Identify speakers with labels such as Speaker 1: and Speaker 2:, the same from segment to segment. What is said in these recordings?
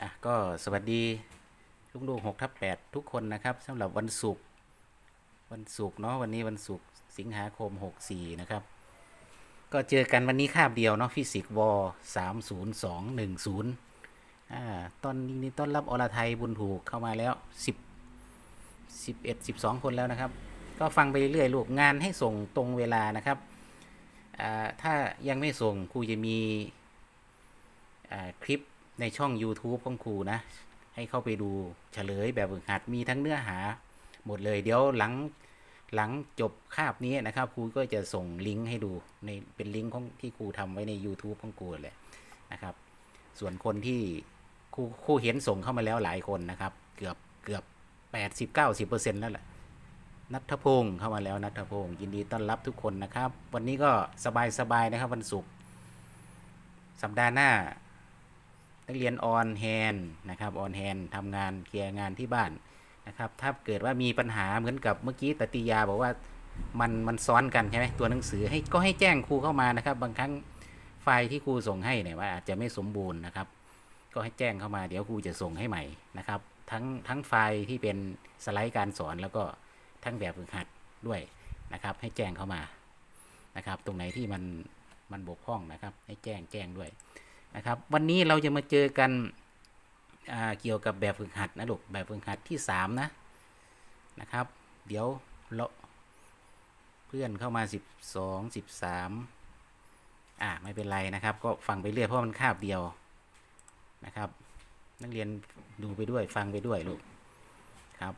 Speaker 1: อะก็สวัสดีลูกๆหกทับแปดทุกคนนะครับสำหรับวันศุกร์วันศุกร์เนาะวันนี้วันศุกร์สิงหาคม64นะครับ ก็เจอกันวันนี้คาบเดียวเนาะฟิสิกส์วอสามศูนย์สองหนึ่งศูนย์อ่าตอนนี้ต้อนรับอรไทยบุญถูกเข้ามาแล้วสิบสิบเอ็ดสิบสองคนแล้วนะครับ ก็ฟังไปเรื่อยๆลูกงานให้ส่งตรงเวลานะครับอ่าถ้ายังไม่ส่งครูจะมีอ่าคลิป ในช่อง YouTube ของครูนะ ให้เข้าไปดูเฉลยแบบฝึกหัดมีทั้งเนื้อหา หมดเลยเดี๋ยวหลังหลังจบคาบนี้นะครับครูก็จะส่งลิงก์ให้ดูในเป็นลิงก์ของที่ครูทำไว้ใน YouTube ของครูเลยนะครับ ส่วนคนที่ครูครูเห็นส่งเข้ามาแล้วหลายคนนะครับ เกือบเกือบแปดสิบเก้าสิบเปอร์เซ็นต์แล้วแหละนัทพงศ์เข้ามาแล้วนัทพงศ์ยินดีต้อนรับทุกคนนะครับ วันนี้ก็สบายสบายๆนะครับวันศุกร์สัปดาห์หน้า นักเรียนออนแฮนนะครับออนแฮนทำงานเคลียร์งานที่บ้านนะครับ ถ้าเกิดว่ามีปัญหาเหมือนกับเมื่อกี้ตติยาบอกว่ามันมันซ้อนกันใช่ไหมตัวหนังสือให้ก็ให้แจ้งครูเข้ามานะครับ บางครั้งไฟล์ที่ครูส่งให้เนี่ยว่าอาจจะไม่สมบูรณ์นะครับ ก็ให้แจ้งเข้ามาเดี๋ยวครูจะส่งให้ใหม่นะครับ ทั้งทั้งไฟล์ที่เป็นสไลด์การสอนแล้วก็ทั้งแบบฝึกหัดด้วยนะครับ ให้แจ้งเข้ามานะครับ ตรงไหนที่มันมันบกพร่องนะครับ ให้แจ้งแจ้งด้วย นะครับ วันนี้เราจะมาเจอกันเกี่ยวกับแบบฝึกหัดนะลูกแบบฝึกหัดที่สามนะนะครับ เดี๋ยวเราเพื่อนเข้ามาสิบสองสิบสามอ่าไม่เป็นไรนะครับ ก็ฟังไปเรื่อยเพราะมันคาบเดียวนะครับ นักเรียนดูไปด้วยฟังไปด้วยลูกครับ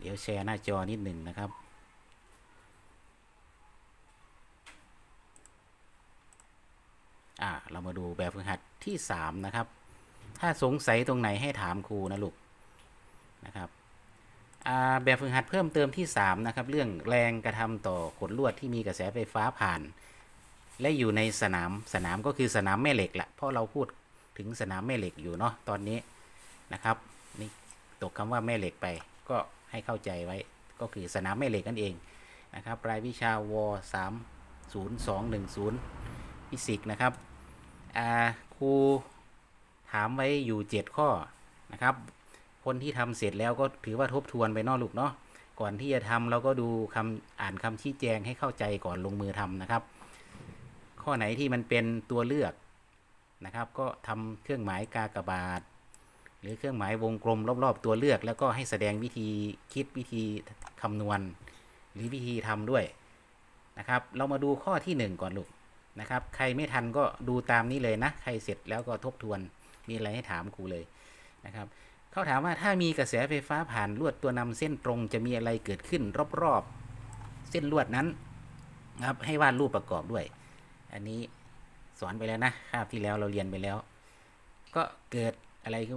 Speaker 1: เดี๋ยวแชร์หน้าจอนิดหนึ่งนะครับ อ่า เรามาดูแบบฝึกหัดที่ 3 นะครับ ถ้าสงสัยตรงไหนให้ถามครูนะลูกนะครับแบบฝึกหัดเพิ่มเติมที่ 3 นะครับ เรื่องแรงกระทำต่อขดลวดที่มีกระแสไฟฟ้าผ่าน และอยู่ในสนามสนามก็คือสนามแม่เหล็กแหละเพราะเราพูดถึงสนามแม่เหล็กอยู่เนาะตอนนี้นะครับนี่ตกคำว่าแม่เหล็กไป ก็ให้เข้าใจไว้ก็คือสนามแม่เหล็กนั่นเองนะครับรายวิชาว3 0 2 1 0ฟิสิกส์นะครับ ครูถามไว้อยู่7ข้อนะครับ คนที่ทำเสร็จแล้วก็ถือว่าทบทวนไปนอกลูกเนาะก่อนที่จะทำเราก็ดูคำอ่านคำชี้แจงให้เข้าใจก่อนลงมือทำนะครับ ข้อไหนที่มันเป็นตัวเลือกนะครับ ก็ทำเครื่องหมายกากบาท หรือเครื่องหมายวงกลมรอบ ๆ ตัวเลือก แล้วก็ให้แสดงวิธีคิดวิธีคำนวณ หรือวิธีทำด้วยนะครับ เรามาดูข้อที่หนึ่งก่อนลูก นะครับ ใครไม่ทันก็ดูตามนี้เลยนะ ใครเสร็จแล้วก็ทบทวน มีอะไรให้ถามครูเลยนะครับ เขาถามว่าถ้ามีกระแสไฟฟ้าผ่านลวดตัวนำเส้นตรงจะมีอะไรเกิดขึ้นรอบๆ เส้นลวดนั้นครับ ให้วาดรูปประกอบด้วย อันนี้สอนไปแล้วนะคาบที่แล้วเราเรียนไปแล้ว ก็เกิดอะไรขึ้น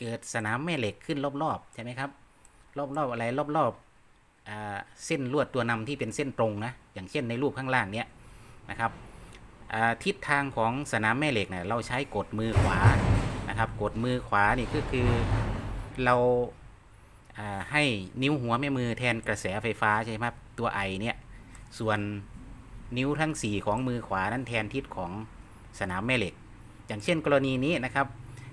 Speaker 1: เกิดสนามแม่เหล็กขึ้นรอบๆใช่ไหมครับ รอบๆอะไรรอบๆอ่าเส้นลวดตัวนำที่เป็นเส้นตรงนะ อย่างเช่นในรูปข้างล่างเนี้ยนะครับ ทิศทางของสนามแม่เหล็กเนี่ยเราใช้กดมือขวานะครับ กดมือขวานี่ก็คือเราให้นิ้วหัวแม่มือแทนกระแสไฟฟ้าใช่ไหมครับตัวไอเนี่ยส่วนนิ้วทั้ง 4 ของมือขวานั้นแทนทิศของสนามแม่เหล็ก อย่างเช่นกรณีนี้นะครับ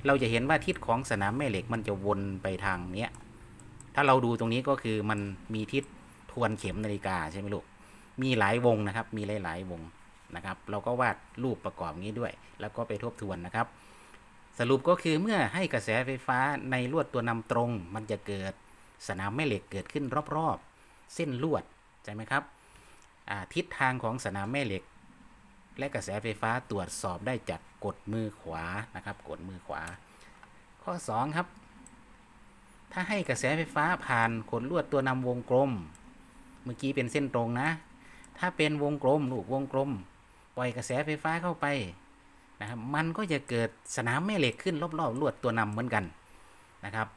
Speaker 1: เราจะเห็นว่าทิศของสนามแม่เหล็กมันจะวนไปทางเนี้ยถ้าเราดูตรงนี้ก็คือมันมีทิศทวนเข็มนาฬิกาใช่ไหมลูกมีหลายวงนะครับ มีหลายๆวง นะครับ เราก็วาดรูปประกอบนี้ด้วย แล้วก็ไปทบทวนนะครับ สรุปก็คือเมื่อให้กระแสไฟฟ้าในลวดตัวนำตรง มันจะเกิดสนามแม่เหล็กเกิดขึ้นรอบๆ เส้นลวดใช่ไหมครับทิศทางของสนามแม่เหล็ก และกระแสไฟฟ้าตรวจสอบได้จากกดมือขวานะครับ กดมือขวา ข้อ 2 ครับ ถ้าให้กระแสไฟฟ้าผ่านขดลวดตัวนำวงกลม เมื่อกี้เป็นเส้นตรงนะ ถ้าเป็นวงกลมลูกวงกลม ปล่อยกระแสไฟฟ้าเข้าไปนะครับมันก็จะเกิดสนามแม่เหล็กขึ้นรอบๆลวดตัวนำเหมือนกันนะครับ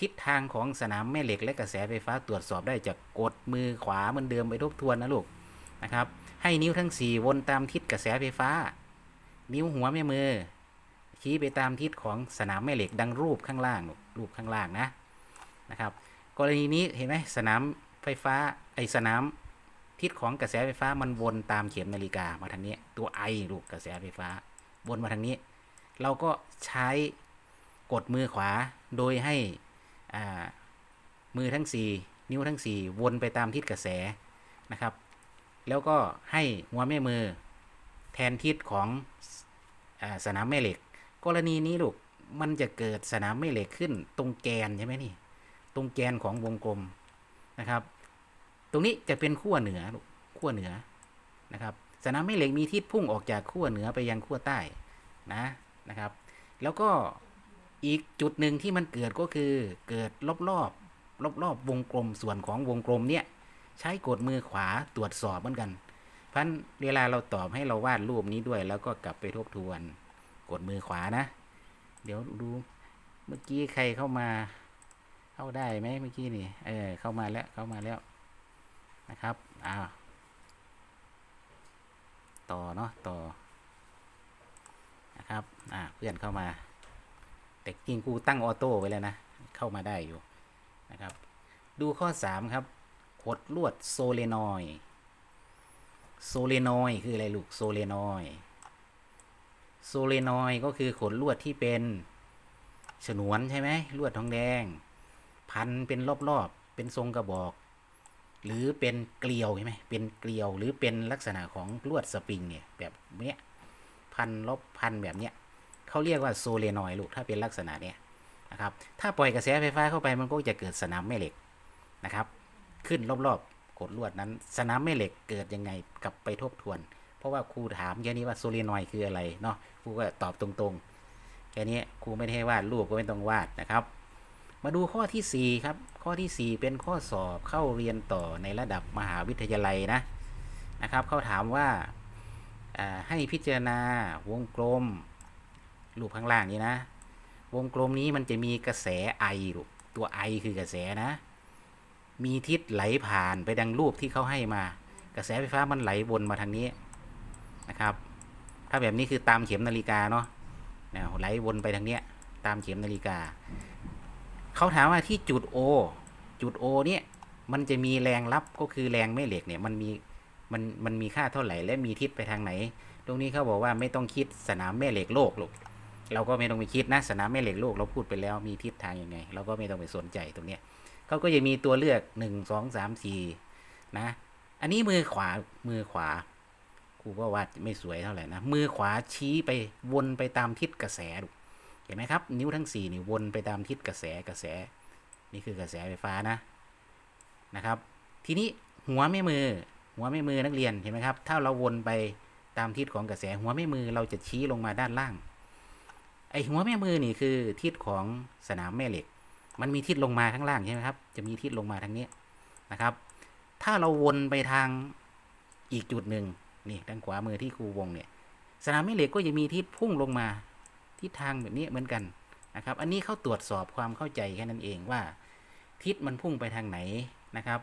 Speaker 1: ทิศทางของสนามแม่เหล็กและกระแสไฟฟ้าตรวจสอบได้จากกดมือขวาเหมือนเดิมไปทบทวนนะลูกนะครับ ให้นิ้วทั้ง 4 วนตามทิศกระแสไฟฟ้า นิ้วหัวแม่มือ ชี้ไปตามทิศของสนามแม่เหล็กดังรูปข้างล่างลูกรูปข้างล่างนะนะครับ กรณีนี้เห็นไหมสนามไฟฟ้าไอสนาม ทิศของกระแสไฟฟ้ามันวนตามเข็มนาฬิกามาทางนี้ ตัวไอลูกกระแสไฟฟ้า วนมาทางนี้ เราก็ใช้กดมือขวาโดยให้อ่ามือทั้ง 4 นิ้วทั้ง 4 วนไปตามทิศกระแสนะครับ แล้วก็ให้หัวแม่มือแทนทิศของอสนามแม่เหล็ก กรณีนี้ลูกมันจะเกิดสนามแม่เหล็กขึ้นตรงแกนใช่ไหมนี่ ตรงแกนของวงกลมนะครับ ตรงนี้จะเป็นขั้วเหนือขั้วเหนือนะครับสนามแม่เหล็กมีทิศพุ่งออกจากขั้วเหนือไปยังขั้วใต้นะนะครับ แล้วก็อีกจุดหนึ่งที่มันเกิดก็คือเกิดรอบรอบรอบรอบวงกลมส่วนของวงกลมเนี่ยใช้กดมือขวาตรวจสอบเหมือนกันพันเวลาเราตอบให้เราวาดรูปนี้ด้วย แล้วก็กลับไปทบทวน กดมือขวานะ เดี๋ยวดูเมื่อกี้ใครเข้ามา เข้าได้ไหมเมื่อกี้นี่เออเข้ามาแล้วเข้ามาแล้ว นะครับอ้าวต่อเนาะต่อนะครับอ่าเพื่อนเข้ามา แต่จริงกูตั้งออโต้ไว้แล้วนะ เข้ามาได้อยู่นะครับ ดูข้อ 3 ครับขดลวดโซเลนอยด์โซเลนอยด์คืออะไรลูกโซเลนอยด์โซเลนอยด์ก็คือขนลวดที่เป็นฉนวนใช่ไหมลวดทองแดง พันเป็นรอบๆ เป็นทรงกระบอก หรือเป็นเกลียวใช่ไหมเป็นเกลียวหรือเป็นลักษณะของลวดสปริงเนี่ยแบบเนี้ยพันลบพันแบบเนี้ยเขาเรียกว่าโซเลนอยด์ลูกถ้าเป็นลักษณะเนี้ยนะครับถ้าปล่อยกระแสไฟฟ้าเข้าไปมันก็จะเกิดสนามแม่เหล็กนะครับ ขึ้นรอบๆกดลวดนั้น สนามแม่เหล็กเกิดยังไงกลับไปทบทวน เพราะว่าครูถามแค่นี้ว่าโซเลนอยด์คืออะไรเนาะครูก็ตอบตรงๆแค่นี้ครูไม่ได้ให้วาดรูปก็ไม่ต้องวาดนะครับ มาดูข้อที่ 4 ครับ ข้อทีสี่ 4 เป็นข้อสอบเข้าเรียนต่อในระดับมหาวิทยาลัยนะนะครับเขาถามว่าให้พิจารณาวงกลมรูปข้างล่างนี้นะ วงกลมนี้มันจะมีกระแสไอลูกตัวไอคือกระแสนะ มีทิศไหลผ่านไปดังรูปที่เขาให้มา กระแสไฟฟ้ามันไหลวนมาทางนี้นะครับ ถ้าแบบนี้คือตามเข็มนาฬิกาเนาะเนี่ยไหลวนไปทางเนี้ยตามเข็มนาฬิกา เขาถามว่าที่จุด O จุด O เนี่ยมันจะมีแรงรับก็คือแรงแม่เหล็กเนี่ยมันมีมันมันมีค่าเท่าไหร่และมีทิศไปทางไหน ตรงนี้เขาบอกว่าไม่ต้องคิดสนามแม่เหล็กโลกลูกเราก็ไม่ต้องไปคิดนะสนามแม่เหล็กโลกเราพูดไปแล้วมีทิศทางยังไง เราก็ไม่ต้องไปสนใจตรงเนี้ยเขาก็จะมีตัวเลือกหนึ่งสองสามสี่นะ อันนี้มือขวามือขวาครูก็วาดไม่สวยเท่าไหร่นะมือขวาชี้ไปวนไปตามทิศกระแสลูก ห็นไหมครับ นิ้วทั้งสี่นี่วนไปตามทิศกระแสกระแส นี่คือกระแสไฟฟ้านะนะครับ ทีนี้หัวแม่มือ หัวแม่มือนักเรียนเห็นไหมครับ ถ้าเราวนไปตามทิศของกระแส หัวแม่มือเราจะชี้ลงมาด้านล่าง ไอหัวแม่มือนี่คือทิศของสนามแม่เหล็ก มันมีทิศลงมาข้างล่างใช่ไหมครับ จะมีทิศลงมาทางนี้นะครับ ถ้าเราวนไปทางอีกจุดหนึ่งนี่ด้านขวามือที่ครูวงเนี่ย สนามแม่เหล็กก็จะมีทิศพุ่งลงมา ทิศทางแบบนี้เหมือนกันนะครับ อันนี้เขาตรวจสอบความเข้าใจแค่นั้นเองว่า ทิศมันพุ่งไปทางไหนนะครับ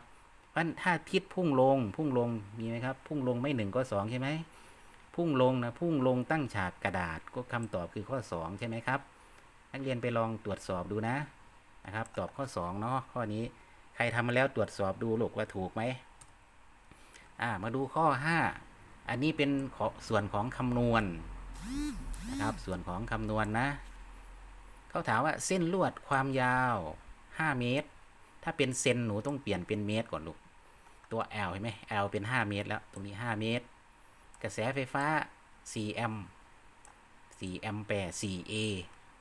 Speaker 1: เพราถ้าทิศพุ่งลง พุ่งลงมีไหมครับ พุ่งลงไม่หนึ่งก็สองใช่ไหมพุ่งลงนะพุ่งลงตั้งฉากกระดาษก็คำตอบคือข้อสองใช่ไหมครับ นักเรียนไปลองตรวจสอบดูนะนะครับ ตอบข้อสองเนาะข้อนี้ใครทำมาแล้วตรวจสอบดูลูกว่าถูกไหมอ่ามาดูข้อห้าอันนี้เป็นขอส่วนของคำนวณ นะครับ ส่วนของคำนวณนนะเขาถามว่าเส้นลวดความยาว 5 เมตร ถ้าเป็นเซนหนูต้องเปลี่ยนเป็นเมตรก่อนลูก ตัว L เห็นไหม L เป็น 5 เมตรแล้ว ตรงนี้ 5 เมตร กระแสไฟฟ้า 4 แอมป์ 4 แอมแปร์ 4A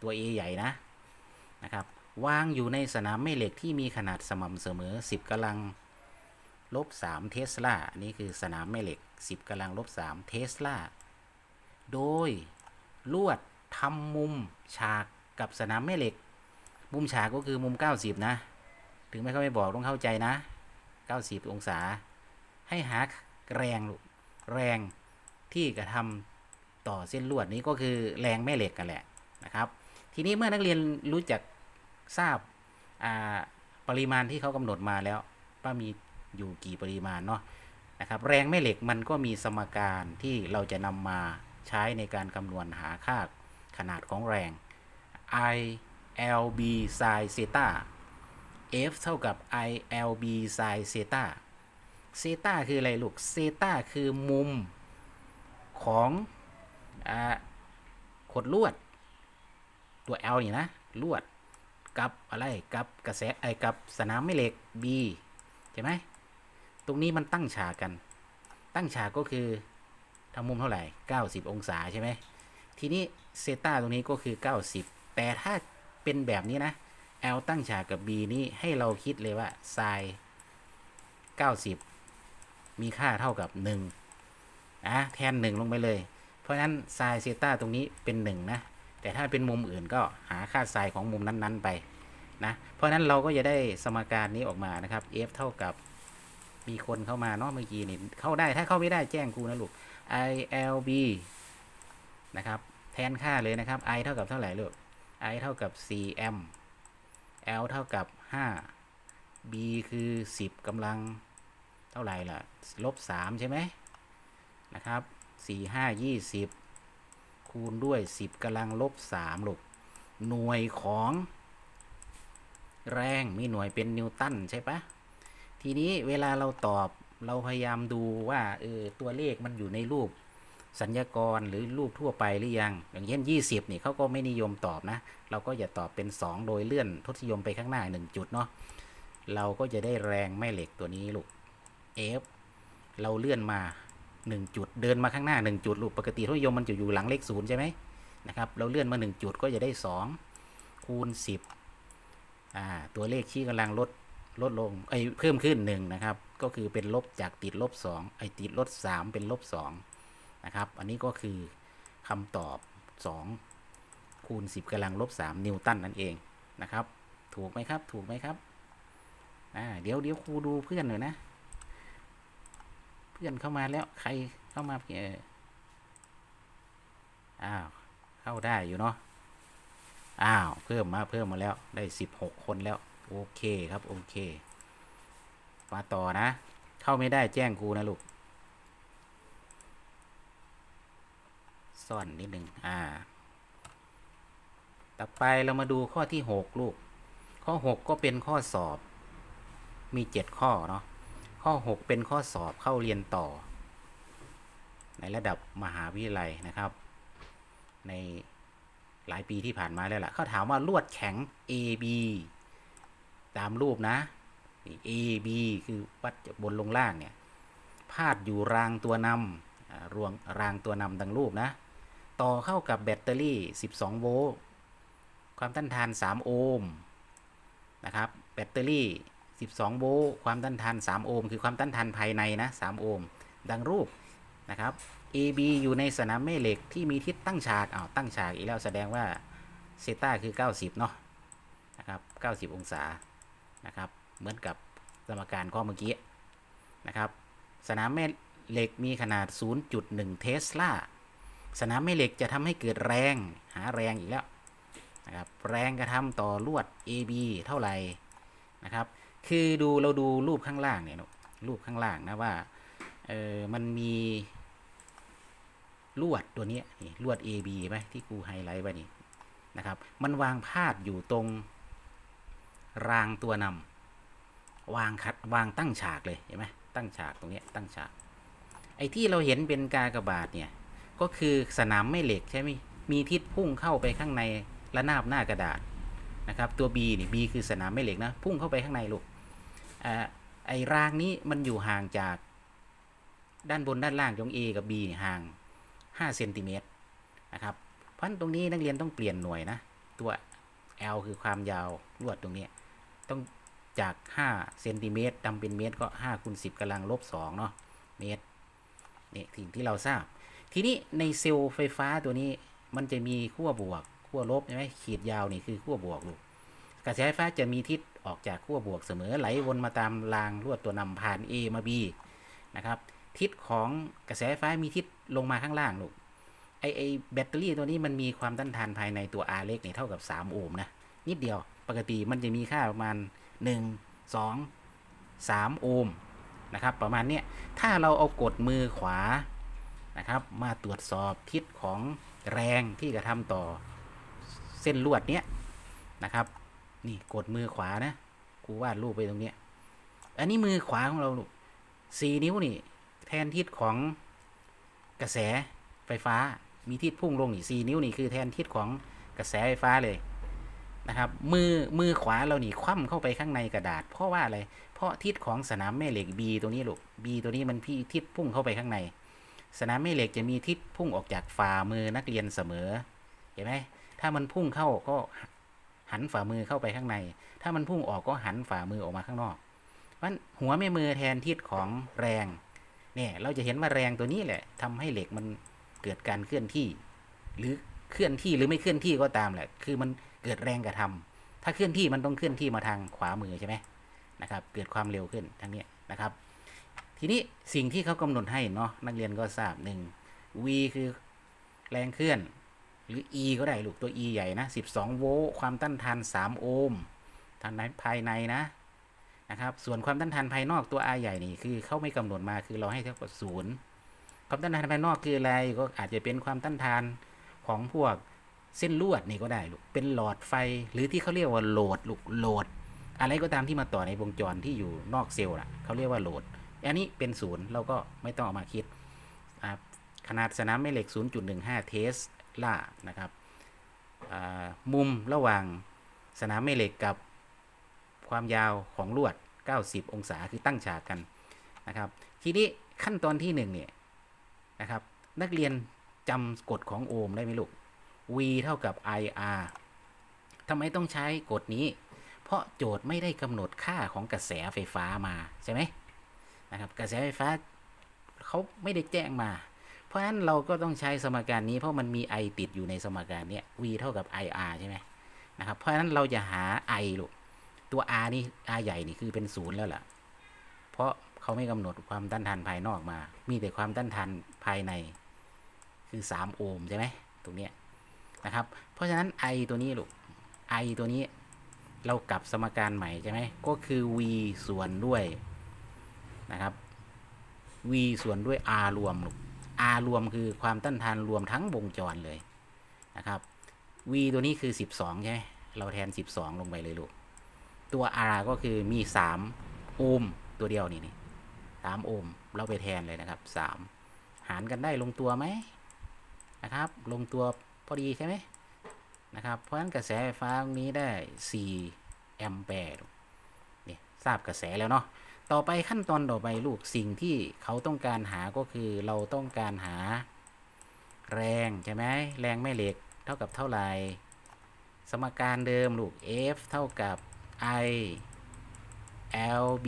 Speaker 1: ตัว A ใหญ่นะ นะครับ วางอยู่ในสนามแม่เหล็กที่มีขนาดสม่ำเสมอ 10กำลังลบ3เทสลา อันนี้คือสนามแม่เหล็ก 10กำลังลบ3เทสลา โดยลวดทำมุมฉากกับสนามแม่เหล็ก มุมฉากก็คือมุม 90 นะ ถึงไม่เขาไม่บอกต้องเข้าใจนะ 90 องศา ให้หาแรงแรงที่กระทำต่อเส้นลวดนี้ก็คือแรงแม่เหล็กกันแหละนะครับ ทีนี้เมื่อนักเรียนรู้จักทราบาปริมาณที่เขากำหนดมาแล้วว่ามีอยู่กี่ปริมาณเนาะนะครับ แรงแม่เหล็กมันก็มีสมการที่เราจะนำมา ใช้ในการคำนวณหาค่าขนาดของแรง I L B sin เซตา F เท่ากับ I L B sin เซตาเซตาคืออะไรลูก เซตาคือมุมของอขดลวด ตัว L นี่นะ ลวด กับอะไร กับกระแส ไอ้กับสนามแม่เหล็ก B ใช่ไหม ตรงนี้มันตั้งฉากกัน ตั้งฉากก็คือ ทำมุมเท่าไหร่ 90 องศาใช่ไหม ทีนี้เซต้าตรงนี้ก็คือ 90 แต่ถ้าเป็นแบบนี้นะ L ตั้งฉากกับ B นี่ให้เราคิดเลยว่า sin 90 มีค่าเท่ากับ1นะแทน 1 ลงไปเลย เพราะฉะนั้น sin เซต้าตรงนี้เป็น 1 นะ แต่ถ้าเป็นมุมอื่นก็หาค่า sin ของมุมนั้นๆไปนะ เพราะฉะนั้นเราก็จะได้สมการนี้ออกมานะครับ f เท่ากับมีคนเข้ามาเนาะเมื่อกี้นี่เข้าได้ถ้าเข้าไม่ได้แจ้งครูนะลูก ilb นะครับแทนค่าเลยนะครับ i เท่ากับเท่าไหร่ลูก i เท่ากับ 4 m l เท่ากับ 5 b คือ 10กำลังเท่าไหร่ล่ะลบ 3 ใช่ไหมนะครับ 4 5 20 คูณด้วย 10กำลังลบ3ลูกหน่วยของแรงมีหน่วยเป็นนิวตันใช่ปะทีนี้เวลาเราตอบ เราพยายามดูว่าเออตัวเลขมันอยู่ในรูปสัญญากรหรือรูปทั่วไปหรือยัง อย่างเช่น 20นี่เขาก็ไม่นิยมตอบนะ เราก็อย่าตอบเป็น 2 โดยเลื่อนทศนิยมไปข้างหน้า 1 จุดเนาะเราก็จะได้แรงแม่เหล็กตัวนี้ลูก F เราเลื่อนมา 1 จุด เดินมาข้างหน้า 1 จุดลูกปกติทศนิยมมันจะอยู่หลังเลขศูนย์ใช่ไหมนะครับเราเลื่อนมา 1 จุดก็จะได้ 2 คูณ 10อ่าตัวเลขชี้กำลังลดลดลงไอ้เพิ่มขึ้นหนึ่งนะครับ ก็คือเป็นลบจากติดลบสองไอ้ติดลบสามเป็นลบสองนะครับ อันนี้ก็คือคำตอบสองคูณสิบกำลังลบสามนิวตันนั่นเองนะครับ ถูกไหมครับ ถูกไหมครับอ่าเดี๋ยวเดี๋ยวครูดูเพื่อนหน่อยนะ เพื่อนเข้ามาแล้วใครเข้ามาเอออ้าวเข้าได้อยู่เนาะอ้าว เพิ่มมาเพิ่มมาแล้วได้สิบหกคนแล้ว โอเคครับ โอเค มาต่อนะ เข้าไม่ได้แจ้งครูนะลูก ซ่อนนิดหนึ่งอ่า ต่อไปเรามาดูข้อที่หกลูก ข้อหกก็เป็นข้อสอบ มีเจ็ดข้อเนาะ ข้อหกเป็นข้อสอบเข้าเรียนต่อ ในระดับมหาวิทยาลัยนะครับ ในหลายปีที่ผ่านมาแล้วล่ะ เขาถามว่าลวดแข็ง AB ตามรูปนะ A B คือวัดบนลงล่างเนี่ยพาดอยู่รางตัวนำรวงรางตัวนำดังรูปนะ ต่อเข้ากับแบตเตอรี่ 12 โวลต์ความต้านทาน 3 โอห์มนะครับ แบตเตอรี่ 12 โวลต์ความต้านทาน 3 โอห์มคือความต้านทานภายในนะ 3 โอห์มดังรูปนะครับ AB อยู่ในสนามแม่เหล็กที่มีทิศตั้งฉากอ้าวตั้งฉากอีกแล้วแสดงว่าเซต้าคือ 90 เนาะนะครับ 90 องศานะครับ เหมือนกับสมการข้อเมื่อกี้นะครับ สนามแม่เหล็กมีขนาด 0.1 เทสลา สนามแม่เหล็กจะทำให้เกิดแรง หาแรงอีกแล้วนะครับแรงกระทำต่อลวด AB เท่าไหร่นะครับ คือดูเราดูรูปข้างล่างเนี่ยรูปข้างล่างนะว่าเออมันมีลวดตัวนี้นี่ลวด AB ไหมที่ครูไฮไลท์ไว้นี่นะครับ มันวางพาดอยู่ตรงรางตัวนำ วางคัดวางตั้งฉากเลยเห็นไหมตั้งฉากตรงนี้ตั้งฉาก ไอ้ที่เราเห็นเป็นกากบาทเนี่ยก็คือสนามแม่เหล็กใช่ไหมมีทิศพุ่งเข้าไปข้างในระนาบหน้ากระดาษนะครับตัว B นี่ B คือสนามแม่เหล็กนะพุ่งเข้าไปข้างในลูกอ่าไอ้รางนี้มันอยู่ห่างจากด้านบนด้านล่างของ A กับบีห่าง5เซนติเมตรนะครับเพราะฉะนั้นตรงนี้นักเรียนต้องเปลี่ยนหน่วยนะตัว L คือความยาวลวดตรงนี้ต้อง จาก5เซนติเมตรทำเป็นเมตรก็5คูณ10กำลังลบ2เนาะเมตรนี่สิ่งที่เราทราบ ทีนี้ในเซลล์ไฟฟ้าตัวนี้มันจะมีขั้วบวกขั้วลบใช่ไหมขีดยาวนี่คือขั้วบวกลูกกระแสไฟฟ้าจะมีทิศออกจากขั้วบวกเสมอไหลวนมาตามรางลวดตัวนำผ่าน A มา B นะครับทิศของกระแสไฟฟ้ามีทิศลงมาข้างล่างลูกไอไอแบตเตอรี่ตัวนี้มันมีความต้านทานภายในตัว R เล็กเนี่ยเท่ากับ 3 โอห์มนะนิดเดียวปกติมันจะมีค่าประมาณ 1 2 3 โอห์มนะครับ ประมาณนี้ถ้าเราเอากดมือขวานะครับ มาตรวจสอบทิศของแรงที่กระทำต่อเส้นลวดเนี้ยนะครับ นี่กดมือขวานะครูวาดรูปไปตรงเนี้ยอันนี้มือขวาของเราลูกสี่นิ้วนี่ แทนทิศของกระแสไฟฟ้ามีทิศพุ่งลงนี่สี่นิ้วนี่คือแทนทิศของกระแสไฟฟ้าเลย นะครับมือมือขวาเรานี่คว่ำเข้าไปข้างในกระดาษ เพราะว่าอะไร เพราะทิศของสนามแม่เหล็ก B ตัวนี้ลูก B ตัวนี้มันพี่ทิศพุ่งเข้าไปข้างใน สนามแม่เหล็กจะมีทิศพุ่งออกจากฝ่ามือนักเรียนเสมอเห็นไหมถ้ามันพุ่งเข้าก็หันฝ่ามือเข้าไปข้างใน ถ้ามันพุ่งออกก็หันฝ่ามือออกมาข้างนอกมันหัวแม่มือแทนทิศของแรงเนี่ยเราจะเห็นว่าแรงตัวนี้แหละทำให้เหล็กมันเกิดการเคลื่อนที่ หรือเคลื่อนที่หรือไม่เคลื่อนที่ก็ตามแหละ คือมัน เกิดแรงกระทำถ้าเคลื่อนที่มันต้องเคลื่อนที่มาทางขวามือใช่ไหมนะครับ เกิดความเร็วขึ้นทั้งนี้นะครับ ทีนี้สิ่งที่เขากำหนดให้เนาะนักเรียนก็ทราบหนึ่ง v คือแรงเคลื่อน หรือ e ก็ได้ลูกตัว e ใหญ่นะ 12 โวลต์ความต้านทาน 3 โอห์มทางในภายในนะนะครับ ส่วนความต้านทานภายนอกตัว r ใหญ่นี่คือเขาไม่กำหนดมาคือเราให้เท่ากับศูนย์ความต้านทานภายนอกคืออะไรก็อาจจะเป็นความต้านทานของพวก เส้นลวดนี่ก็ได้ลูกเป็นหลอดไฟหรือที่เขาเรียกว่าโหลดลูกโหลด อะไรก็ตามที่มาต่อในวงจรที่อยู่นอกเซลล์ล่ะเขาเรียกว่าโหลด อันนี้เป็นศูนย์เราก็ไม่ต้องเอามาคิดขนาดสนามแม่เหล็ก 0.15 เทสลานะครับมุมระหว่างสนามแม่เหล็กกับความยาวของลวด 90 องศาคือตั้งฉากกันนะครับ ทีนี้ขั้นตอนที่หนึ่งเนี่ยนะครับ นักเรียนจำกฎของโอห์มได้ไหมลูก V เท่ากับ IR ทำไมต้องใช้กฎนี้ เพราะโจทย์ไม่ได้กำหนดค่าของกระแสไฟฟ้ามาใช่ไหมนะครับ กระแสไฟฟ้าเขาไม่ได้แจ้งมา เพราะฉะนั้นเราก็ต้องใช้สมการนี้เพราะมันมี i ติดอยู่ในสมการเนี้ย v เท่ากับ ir ใช่ไหมนะครับ เพราะฉะนั้นเราจะหา i ลูกตัว r นี่ r ใหญ่นี่คือเป็นศูนย์แล้วล่ะ เพราะเขาไม่กำหนดความต้านทานภายนอกมา มีแต่ความต้านทานภายใน คือ 3 โอห์มใช่ไหม ตรงเนี้ย นะครับ เพราะฉะนั้น i ตัวนี้ลูก i ตัวนี้เรากลับสมการใหม่ใช่ไหมก็คือ v ส่วนด้วยนะครับ v ส่วนด้วย r รวมลูก r รวมคือความต้านทานรวมทั้งวงจรเลยนะครับ v ตัวนี้คือ 12 ใช่ไหมเราแทน 12 ลงไปเลยลูก ตัว r ก็คือมี 3 โอห์มตัวเดียวนี่นี่3โอห์มเราไปแทนเลยนะครับ 3 หารกันได้ลงตัวไหมนะครับ ลงตัว พอดีใช่ไหมนะครับเพราะฉะนั้นกระแสไฟฟ้าตรงนี้ได้ 4 แอมแปร์นี่ทราบกระแสแล้วเนาะต่อไปขั้นตอนต่อไปลูกสิ่งที่เขาต้องการหาก็คือเราต้องการหาแรงใช่ไหมแรงแม่เหล็กเท่ากับเท่าไหร่สมการเดิมลูก F เท่ากับ I L B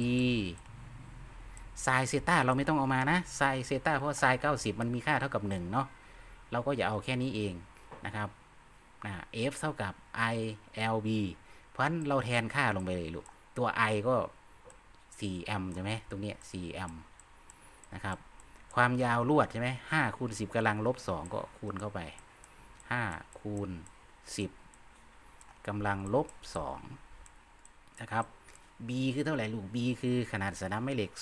Speaker 1: ไซเซต้าเราไม่ต้องเอามานะไซเซต้าเพราะไซ90มันมีค่าเท่ากับ 1 เนาะเราก็อย่าเอาแค่นี้เอง นะครับนะ F เท่ากับ I L B เพราะฉะนั้นเราแทนค่าลงไปเลยลูก ตัว I ก็4แอมใช่ไหมตรงนี้4แอมนะครับ ความยาวลวดใช่ไหม5คูณ10กำลังลบ 2 ก็คูณเข้าไป5คูณ10กำลังลบ2นะครับ B คือเท่าไหร่ลูก B คือขนาดสนามแม่เหล็ก 0.15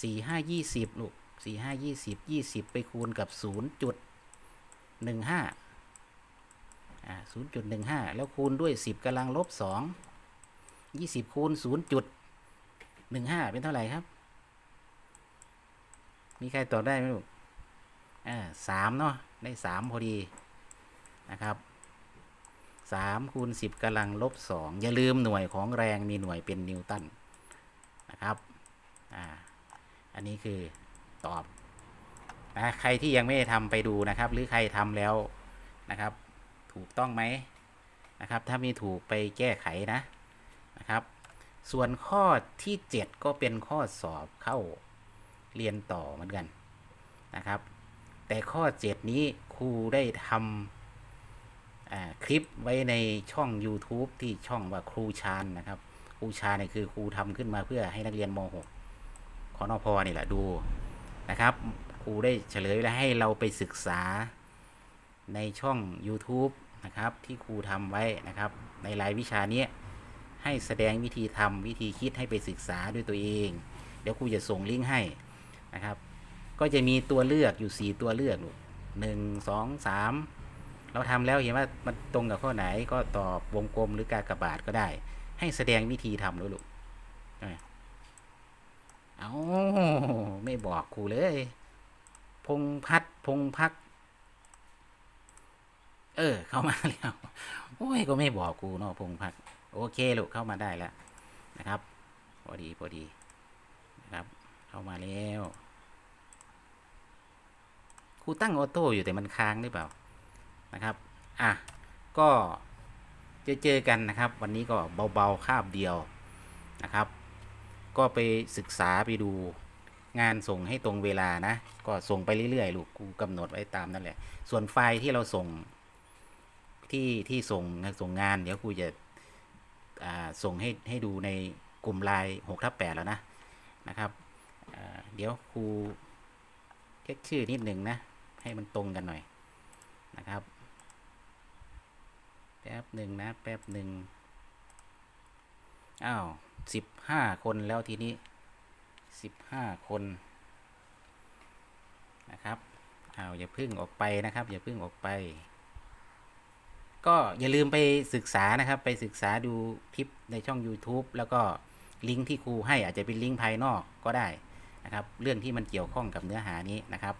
Speaker 1: 45 20 ลูก 45 20 20ไปคูณกับ0.15อ่าศูนย์จุดหนึ่งห้าแล้วคูณด้วยสิบกำลังลบสองยี่สิบคูณศูนย์จุดหนึ่งห้าเป็นเท่าไหร่ครับ มีใครตอบได้ไหมลูกอ่าสามเนาะได้สามพอดีนะครับสามคูณสิบกำลังลบสองอย่าลืมหน่วยของแรงมีหน่วยเป็นนิวตันนะครับอ่าอันนี้คือ ตอบนะใครที่ยังไม่ได้ทำไปดูนะครับ หรือใครทำแล้วนะครับ ถูกต้องไหมนะครับ ถ้ามีถูกไปแก้ไขนะนะครับ ส่วนข้อที่ 7 ก็เป็นข้อสอบเข้าเรียนต่อเหมือนกันนะครับ แต่ข้อ 7 นี้ครูได้ทำคลิปไว้ในช่อง YouTube ที่ช่องว่าครูชานนะครับครูชาเนี่ยคือครูทำขึ้นมาเพื่อให้นักเรียนม .6 ขอนอพอนี่แหละดู นะครับครูได้เฉลยแล้วให้เราไปศึกษาในช่อง YouTube นะครับ ที่ครูทำไว้นะครับ ในรายวิชานี้ให้แสดงวิธีทำวิธีคิดให้ไปศึกษาด้วยตัวเอง เดี๋ยวครูจะส่งลิงก์ให้นะครับ ก็จะมีตัวเลือกอยู่ 4 ตัวเลือกหนึ่งสองสามเราทำแล้วเห็นว่ามันตรงกับข้อไหนก็ตอบวงกลมหรือกากระบาดก็ได้ ให้แสดงวิธีทำด้วยลูกเอา ไม่บอกครูเลย พงพัดพงพัก เออ เข้ามาแล้วโอ้ยก็ไม่บอกครูเนาะพงพัก โอเคลูกเข้ามาได้แล้วนะครับ พอดีพอดีนะครับ เข้ามาแล้วครูตั้งออโต้อยู่แต่มันค้างหรือเปล่านะครับ อะ ก็จะเจอกันนะครับ วันนี้ก็เบาๆคาบเดียวนะครับ ก็ไปศึกษาไปดู งานส่งให้ตรงเวลานะ ก็ส่งไปเรื่อยๆลูกกูกำหนดไว้ตามนั่นแหละ ส่วนไฟล์ที่เราส่งที่ที่ส่งส่งงาน เดี๋ยวครูจะส่งให้ให้ดูในกลุ่มไลน์หกทับแปดแล้วนะนะครับเดี๋ยวครูเช็คชื่อนิดหนึ่งนะ ให้มันตรงกันหน่อยนะครับ แป๊บหนึ่งนะ แป๊บหนึ่งอ้าวสิบห้าคนแล้วทีนี้ สิบห้าคนนะครับอาอย่าพึ่งออกไปนะครับ อย่าพึ่งออกไป ก็อย่าลืมไปศึกษานะครับ ไปศึกษาดูคลิปในช่อง YouTube แล้วก็ลิงก์ที่ครูให้อาจจะเป็นลิงก์ภายนอกก็ได้นะครับ เรื่องที่มันเกี่ยวข้องกับเนื้อหานี้นะครับ